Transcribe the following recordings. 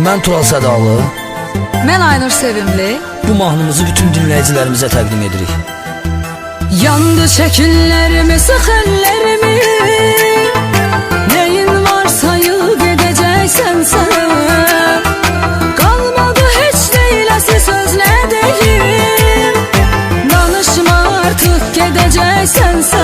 Mən Tural Sədalı. Mən Aynur Sevimli. Bu mahnımızı bütün dinləyicilərimizə təqdim edirik. Yandı şekillerimi, sık ellerimi Neyin varsa yıl gideceksen sen Kalmadı hiç değilesi söz ne deyim Danışma artık gideceksen sen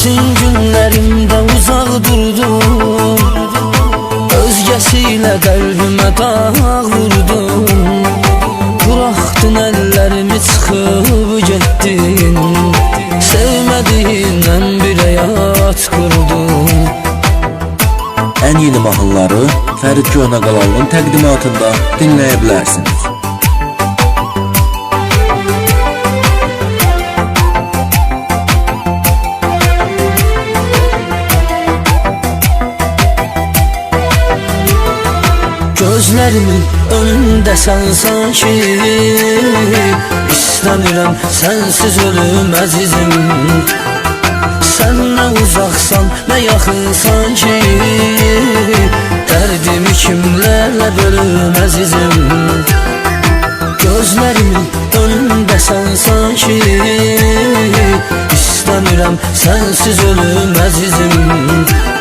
Çətin günlərimdə uzaq durdum. Özgəsilə qəlbimə dağ vurdum. Buraxdın əllərimi çıxıb getdin Sevmədiyindən bir həyat qurdum En yeni mahnıları Ferit Köhnəqalalının təqdimatında dinləyə bilərsiniz. Gözlərimin önündəsən sanki İstəmirəm sənsiz ölüm əzizim Sən nə uzaqsan, nə yaxınsan ki Dərdimi kimlərlə bölüm əzizim Gözlərimin önündəsən sanki İstəmirəm sənsiz ölüm əzizim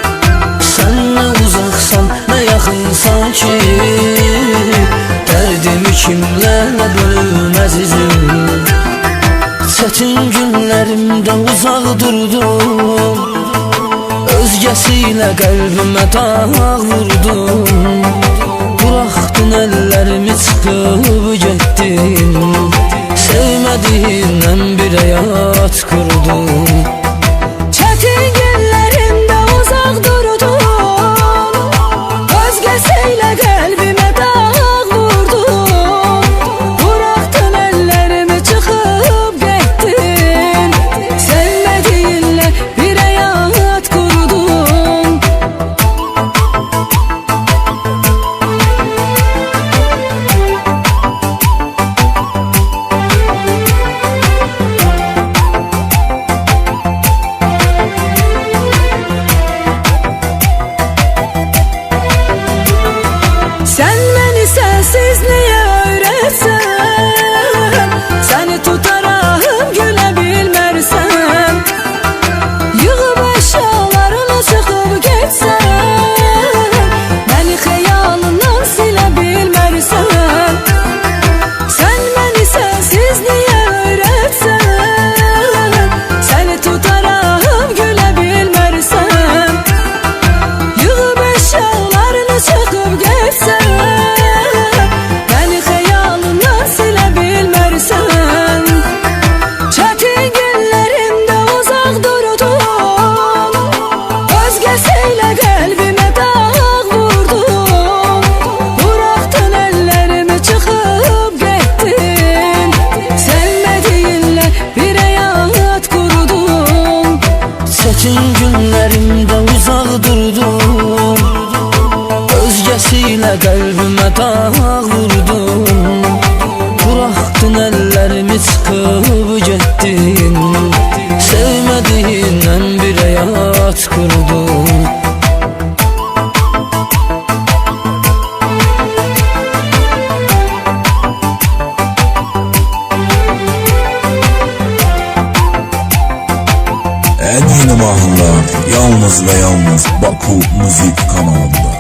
Özgəsi ilə qəlbimə dağ vurdum Buraxdın əllərimi çıxıb getdin Sevmədiyindən bir həyat qurdum Çətin günlərimdə uzaq durdum. Özgəsilə qəlbimə dağ vurdum Buraxdın əllərimi çıxıb En yeni mahnılar yalnız ve yalnız Baku Müzik kanalında.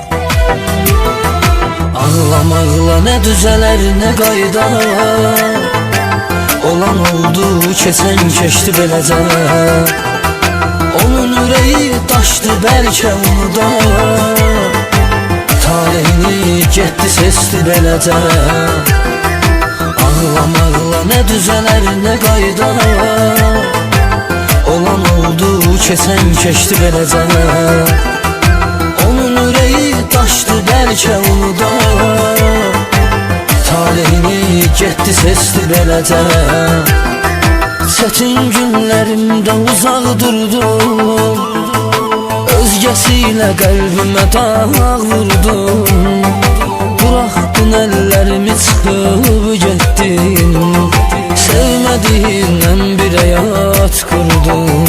Ağlamaqla nə düzələr, nə qayda Olan oldu, keçən keçdi beləcə Onun ürəyi daşdı bəlkə unuda Talihini getdi sesti beləcə Ağlamaqla nə düzələr, nə qayda keçən keçdi beləcə Onun ürəyi daşdı bəlkə unuda Talihini getdi sesti beləcə Çətin günlərimdə uzaq durdum Özgəsi ilə qəlbimə dağ vurdum Buraxdın əllərimi çıxıb getdin Sevmədiyimdən bir həyat qurdum